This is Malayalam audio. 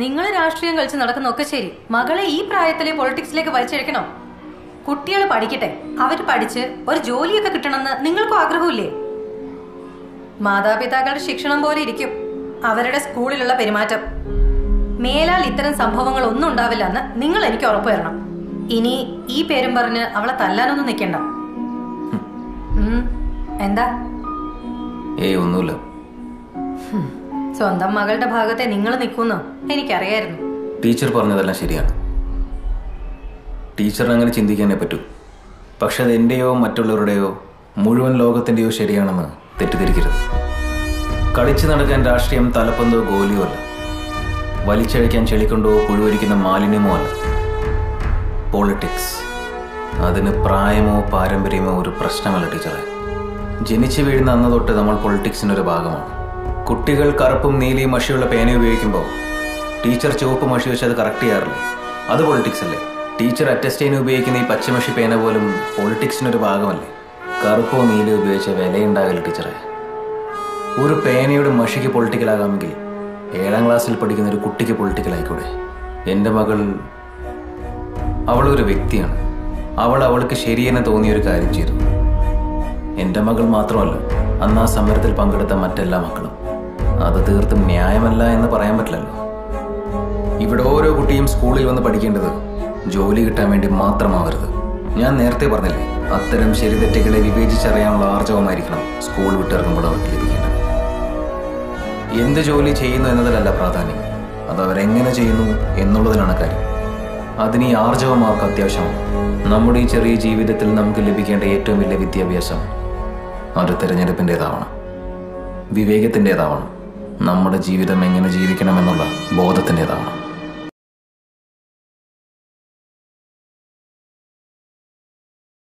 നിങ്ങൾ രാഷ്ട്രീയം കളിച്ച് നടക്കുന്നൊക്കെ ശരി. മകളെ ഈ പ്രായത്തിലെ പൊളിറ്റിക്സിലേക്ക് വലിച്ചഴിക്കണോ? കുട്ടികൾ പഠിക്കട്ടെ. അവർ പഠിച്ച് ഒരു ജോലിയൊക്കെ കിട്ടണമെന്ന് നിങ്ങൾക്കും ആഗ്രഹമില്ലേ? മാതാപിതാക്കളുടെ ശിക്ഷണം പോലെ ഇരിക്കും അവരുടെ സ്കൂളിലുള്ള പെരുമാറ്റം. മേലാൽ ഇത്തരം സംഭവങ്ങൾ ഒന്നും ഉണ്ടാവില്ല എന്ന് നിങ്ങൾ എനിക്ക് ഉറപ്പു തരണം ഇനി ഈ പേരും പറഞ്ഞ് അവളെ തല്ലാനൊന്നും നിൽക്കണ്ട. എന്താ? ഏയ് ഒന്നുമില്ല. സ്വന്തം മകളുടെ ഭാഗത്തെ നിങ്ങൾ നിൽക്കുന്നു എനിക്കറിയായിരുന്നു. ടീച്ചർ പറഞ്ഞതെല്ലാം ശരിയാണ്. ടീച്ചറിന് അങ്ങനെ ചിന്തിക്കാനേ പറ്റൂ. പക്ഷെ അത് എന്റെയോ മറ്റുള്ളവരുടെയോ മുഴുവൻ ലോകത്തിന്റെയോ ശരിയാണെന്ന് തെറ്റിദ്ധരിക്കരുത്. കളിച്ചു നടക്കാൻ രാഷ്ട്രീയം തലപ്പന്തോ ഗോലിയോ അല്ല. വലിച്ചഴിക്കാൻ ചെളിക്കൊണ്ടോ പുഴുവരിക്കുന്ന മാലിന്യമോ അല്ല. പോളിറ്റിക്സ് അതിന് പ്രായമോ പാരമ്പര്യമോ ഒരു പ്രശ്നമല്ല ടീച്ചറെ. ജനിച്ചു വീഴുന്ന അന്ന് തൊട്ട് നമ്മൾ പൊളിറ്റിക്സിന്റെ ഒരു ഭാഗമാണ്. കുട്ടികൾ കറുപ്പും നീലയും മഷിയുള്ള പേന ഉപയോഗിക്കുമ്പോൾ ടീച്ചർ ചുവപ്പ് മഷി വെച്ച് അത് കറക്റ്റ് ചെയ്യാറില്ലേ. അത് പൊളിറ്റിക്സ് അല്ലേ? ടീച്ചർ അറ്റസ്റ്റ് ഉപയോഗിക്കുന്ന ഈ പച്ചമഷി പേന പോലും പൊളിറ്റിക്സിനൊരു ഭാഗമല്ലേ? കറുപ്പോ നീലയോ ഉപയോഗിച്ച വിലയുണ്ടാകില്ല ടീച്ചറെ. ഒരു പേനയുടെ മഷിക്ക് പൊളിറ്റിക്കലാകാമെങ്കിൽ ഏഴാം ക്ലാസ്സിൽ പഠിക്കുന്ന ഒരു കുട്ടിക്ക് പൊളിറ്റിക്കലായിക്കൂടെ എന്റെ മകൾ അവളൊരു വ്യക്തിയാണ്. അവൾ അവൾക്ക് ശരിയെന്ന് തോന്നിയ ഒരു കാര്യം ചെയ്തു. എന്റെ മകൾ മാത്രമല്ല അന്ന് ആ സമരത്തിൽ പങ്കെടുത്ത മറ്റെല്ലാ മക്കളും അത് തീർത്തും ന്യായമല്ല എന്ന് പറയാൻ പറ്റില്ലല്ലോ. ഇവിടെ ഓരോ കുട്ടിയും സ്കൂളിൽ വന്ന് പഠിക്കേണ്ടത് ജോലി കിട്ടാൻ വേണ്ടി മാത്രമാവരുത്. ഞാൻ നേരത്തെ പറഞ്ഞില്ലേ അത്തരം ശരിതെറ്റുകളെ വിവേചിച്ചറിയാനുള്ള ആർജവമായിരിക്കണം സ്കൂൾ വിട്ടിറങ്ങുമ്പോൾ അവർക്ക് ലഭിക്കേണ്ടത്. എന്ത് ജോലി ചെയ്യുന്നു എന്നതിലല്ല പ്രാധാന്യം. അത് അവരെങ്ങനെ ചെയ്യുന്നു എന്നുള്ളതിലാണ് കാര്യം. അതിന് ഈ ആർജവം അവർക്ക് അത്യാവശ്യമാണ്. നമ്മുടെ ഈ ചെറിയ ജീവിതത്തിൽ നമുക്ക് ലഭിക്കേണ്ട ഏറ്റവും വലിയ വിദ്യാഭ്യാസം ഒരു തിരഞ്ഞെടുപ്പിന്റെതാവണം. വിവേകത്തിന്റെതാവണം. നമ്മുടെ ജീവിതം എങ്ങനെ ജീവിക്കണമെന്നുള്ള ബോധത്തിന്റെതാവണം